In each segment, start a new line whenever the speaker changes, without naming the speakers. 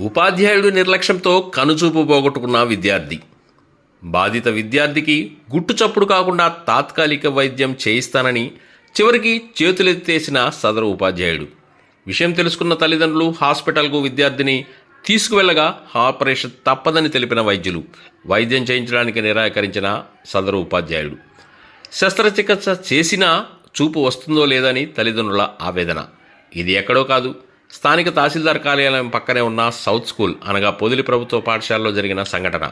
ఉపాధ్యాయుడు నిర్లక్ష్యంతో కనుచూపు పోగొట్టుకున్న విద్యార్థి. బాధిత విద్యార్థికి గుట్టు చప్పుడు కాకుండా తాత్కాలిక వైద్యం చేయిస్తానని చివరికి చేతులెత్తేసిన సదరు ఉపాధ్యాయుడు. విషయం తెలుసుకున్న తల్లిదండ్రులు హాస్పిటల్కు విద్యార్థిని తీసుకువెళ్ళగా ఆపరేషన్ తప్పదని తెలిపిన వైద్యులు వైద్యం చేయించడానికి నిరాకరించిన సదరు ఉపాధ్యాయుడు. శస్త్రచికిత్స చేసినా చూపు వస్తుందో లేదని తల్లిదండ్రుల ఆవేదన. ఇది ఎక్కడో కాదు స్థానిక తహసీల్దార్ కార్యాలయం పక్కనే ఉన్న సౌత్ స్కూల్ అనగా పొదిలి ప్రభుత్వ పాఠశాలలో జరిగిన సంఘటన.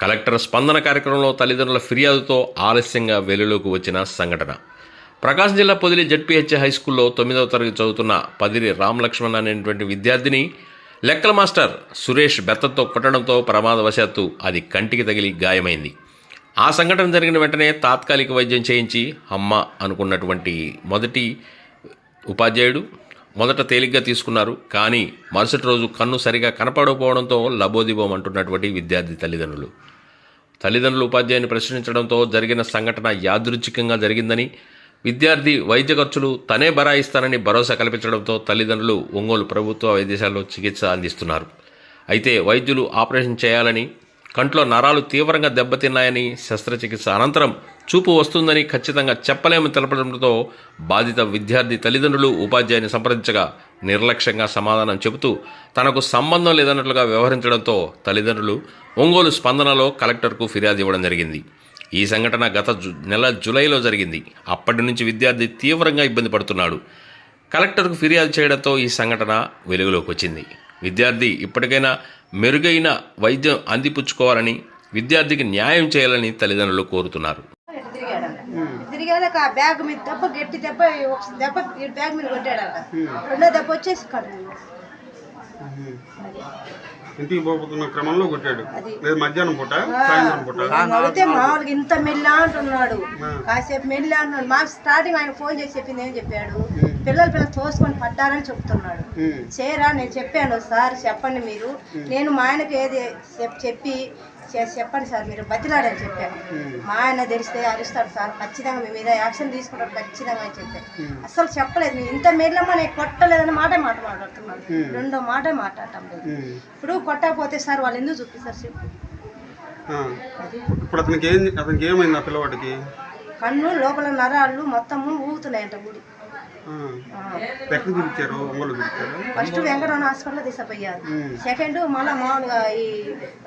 కలెక్టర్ స్పందన కార్యక్రమంలో తల్లిదండ్రుల ఫిర్యాదుతో ఆలస్యంగా వెలుగులోకి వచ్చిన సంఘటన. ప్రకాశం జిల్లా పొదిలి జడ్పీహెచ్ హై స్కూల్లో తొమ్మిదవ తరగతి చదువుతున్న పదిరి రామ్ లక్ష్మణ్ అనేటువంటి విద్యార్థిని లెక్కల మాస్టర్ సురేష్ బెత్తతో కొట్టడంతో ప్రమాదవశాత్తు అది కంటికి తగిలి గాయమైంది. ఆ సంఘటన జరిగిన వెంటనే తాత్కాలిక వైద్యం చేయించి అమ్మ అనుకున్నటువంటి మొదటి ఉపాధ్యాయుడు మొదట తేలిగ్గా తీసుకున్నారు కానీ మరుసటి రోజు కన్ను సరిగా కనపడకపోవడంతో లబోదిబోం అంటున్నటువంటి విద్యార్థి తల్లిదండ్రులు. తల్లిదండ్రులు ఉపాధ్యాయుని ప్రశ్నించడంతో జరిగిన సంఘటన యాదృచ్ఛికంగా జరిగిందని విద్యార్థి వైద్య ఖర్చులు తనే బరాయిస్తానని భరోసా కల్పించడంతో తల్లిదండ్రులు ఒంగోలు ప్రభుత్వ వైద్యశాలలో చికిత్స అందిస్తున్నారు. అయితే వైద్యులు ఆపరేషన్ చేయాలని కంట్లో నరాలు తీవ్రంగా దెబ్బతిన్నాయని శస్త్రచికిత్స అనంతరం చూపు వస్తుందని ఖచ్చితంగా చెప్పలేమని తెలపడంతో బాధిత విద్యార్థి తల్లిదండ్రులు ఉపాధ్యాయుని సంప్రదించగా నిర్లక్ష్యంగా సమాధానం చెబుతూ తనకు సంబంధం లేదన్నట్లుగా వ్యవహరించడంతో తల్లిదండ్రులు ఒంగోలు స్పందనలో కలెక్టర్కు ఫిర్యాదు ఇవ్వడం జరిగింది. ఈ సంఘటన గత జు నెల జూలైలో జరిగింది. అప్పటి నుంచి విద్యార్థి తీవ్రంగా ఇబ్బంది పడుతున్నాడు. కలెక్టర్కు ఫిర్యాదు చేయడంతో ఈ సంఘటన వెలుగులోకి వచ్చింది. విద్యార్థి ఇప్పటికైనా మెరుగైన వైద్యం అందిపుచ్చుకోవాలని విద్యార్థికి న్యాయం చేయాలని తల్లిదండ్రులు కోరుతున్నారు.
తిరిగాడంట తిరిగాక ఆ బ్యాగ్ మీద దెబ్బ గట్టి దెబ్బ ఒక దెబ్బ ఈ బ్యాగ్ మీద కొట్టాడంట. రెండో దెబ్బ వచ్చేసి
ఇంటికి పోతున్న క్రమంలో కొట్టాడు. లేదు మధ్యాహ్నం పూట సాయంత్రం పూట.
అయితే మామూలుగా ఇంత మెల్లా అంటున్నాడు. కాసేపు మెల్లా అంటున్నాడు. మాకు స్టార్టింగ్ ఆయన ఫోన్ చేసి చెప్పింది ఏం చెప్పాడు? పిల్లలు పిల్లలు తోసుకొని పడ్డారని చెప్తున్నాడు. చేరా నేను చెప్పాను సార్ చెప్పండి మీరు. నేను మా ఆయనకి ఏది చెప్- చెప్పి చెప్పండి సార్ మీరు బతిలాడని చెప్పాను. మా ఆయన తెలిస్తే అరుస్తాడు సార్ ఖచ్చితంగా మీ మీద యాక్షన్ తీసుకుంటాడు ఖచ్చితంగా అని చెప్పాను. అసలు చెప్పలేదు మీరు ఇంత మేర్లమ్మా నేను కొట్టలేదని మాట మాట మాట్లాడుతున్నాను రెండో మాట మాట్లాడటం లేదు. ఇప్పుడు కొట్టకపోతే సార్ వాళ్ళు ఎందుకు చూపిస్తారు చెప్పు.
ఇప్పుడు అతనికి ఏం అతనికి ఏమైంది ఆ పిల్లవాడికి?
కన్ను లోపల నరాలు మొత్తము ఊగుతున్నాయంట గుడి.
ఎక్కడ ఒంగోలు
ఫస్ట్ వెంకటరమణ హాస్పిటల్లో తీసుకుపోయారు సెకండ్ మళ్ళీ మామూలుగా ఈ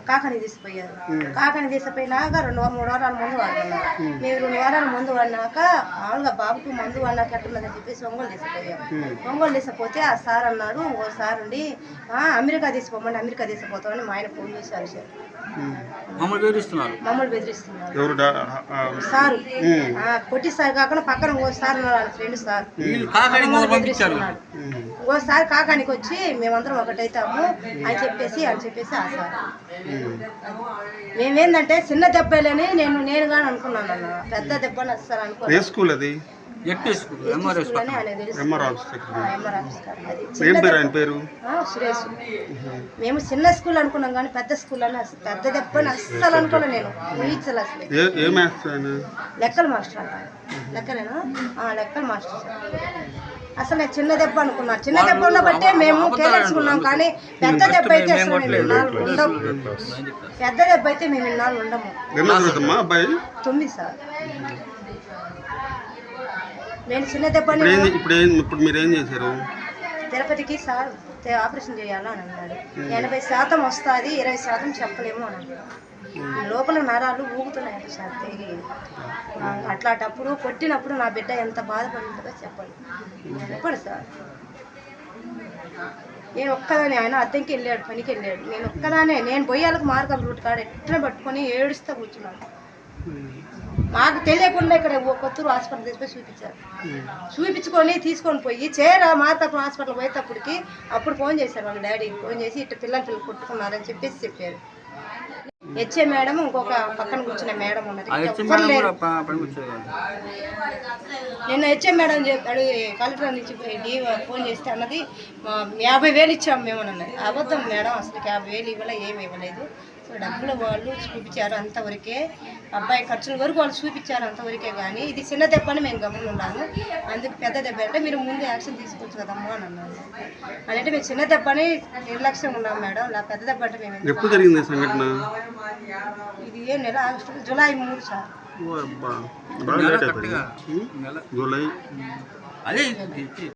కాకని తీసుకుపోయారు కాకని తీసుకుపోయినాక రెండు మూడు వారాల ముందు వాడుకున్నారు మేము. రెండు వారాల ముందు వాడినాక మామూలుగా బాబుకు మందు వాడినాక ఎట్లుందని చెప్పేసి ఒంగోలు తీసుకుపోయారు ఒంగోలు తీసుకుపోతే ఆ సార్ అన్నారు ఇంకో సార్ ఉండి "ఆ, అమెరికా తీసుకుపోమండి అమెరికా తీసుకుపోతామని మా ఆయన ఫోన్ చేసి
ఉమ్.
మమ్మల్ని బెదిరిస్తున్నారు. సారు.
ఉమ్.
ఆ, కొట్టి సార్ కాకుండా పక్కన సార్ ఫ్రెండ్ సార్. ఇంకోసారి కాకానికి వచ్చి మేమందరం ఒకటైతాము అని చెప్పేసి అని చెప్పేసి ఆ సార్. మేమేందంటే చిన్న దెబ్బలేని నేను నేను కానీ అనుకున్నాను అన్న పెద్ద దెబ్బని వస్తారు
ఏ స్కూల్ ఎంఆర్ ఆఫీస్ ఏం పేరు
దెబ్బ.
ఆయన పేరు?
సురేష్. మేము చిన్న స్కూల్ అనుకున్నాం కానీ పెద్ద స్కూల్ అని అసలు పెద్ద దెబ్బని అస్సలు అనుకోలే నేను. ఊహించలే అసలు.
ఏ
లెక్కల మాస్టర్ అంట లెక్కలేనా? ఆ, లెక్కల మాస్టర్ అసలు నేను చిన్న దెబ్బ అనుకున్నా. చిన్న దెబ్బ ఉన్న బట్టే మేము కేర్లెస్కున్నాం కానీ పెద్ద దెబ్బ అయితే అసలు మేము ఇన్నాళ్ళు ఉండము. పెద్ద దెబ్బ అయితే మేము ఇన్నాళ్ళు ఉండము. తొమ్మిది సార్. నేను చిన్న దెబ్బని
ఇప్పుడు ఏం ఇప్పుడు ఏం ఇప్పుడు మీరు ఏం చేశారు?
తిరుపతికి సార్. ఆపరేషన్ చేయాలా అని అన్నాడు. ఎనభై శాతం వస్తుంది ఇరవై శాతం చెప్పలేము అని అన్నాడు. లోపల నరాలు ఊగుతున్నాయంట సార్ ఆ, అట్లాంటప్పుడు కొట్టినప్పుడు నా బిడ్డ ఎంత బాధపడుతుందో చెప్పండి చెప్పండి సార్. నేను ఒక్కదానే ఆయన అద్దెకి వెళ్ళాడు పనికి వెళ్ళాడు. నేను ఒక్కదానే నేను పొయ్యాలకు మార్గం రూట్ కాడ ఎట్లా పట్టుకొని ఏడుస్తూ కూర్చున్నాను. మాకు తెలియకుండా ఇక్కడ కొత్తూరు హాస్పిటల్ తీసుకొని చూపించారు. చూపించుకొని తీసుకొని పోయి చేర మార్కాపురం హాస్పిటల్ పోయేటప్పటికి అప్పుడు ఫోన్ చేశారు వాళ్ళ డాడీ. ఫోన్ చేసి ఇట్లా పిల్లలు పిల్లలు కొట్టుకున్నారని చెప్పేసి చెప్పారు. హెచ్ఏ మేడం ఇంకొక పక్కన కూర్చున్న మేడం ఉన్నది. నిన్న హెచ్ఎం మేడం చెప్పాడు కలెక్టర్ నుంచి ఫోన్ చేస్తే అన్నది "మా యాభై వేలు ఇచ్చాము మేము అని అన్నది. అబద్ధం మేడం అసలు యాభై వేలు ఇవ్వలే ఏమి ఇవ్వలేదు. డబ్బులు వాళ్ళు చూపించారు అంతవరకే. అబ్బాయి ఖర్చుల వరకు వాళ్ళు చూపించారు అంతవరకే కానీ ఇది చిన్న దెబ్బ అని మేము గమని ఉన్నాము అందుకు పెద్ద దెబ్బ అంటే మీరు ముందు యాక్షన్ తీసుకోవచ్చు కదమ్మా అని అన్నారు అంటే మేము చిన్న దెబ్బ అని నిర్లక్ష్యం ఉన్నాం మేడం. ఇలా పెద్ద దెబ్బ అంటే మేము?
ఎప్పుడు జరిగింది సంఘటన?
ఇది ఏ నెల? ఆగస్టు జూలై మూడు సార్?
జూలై?
అదే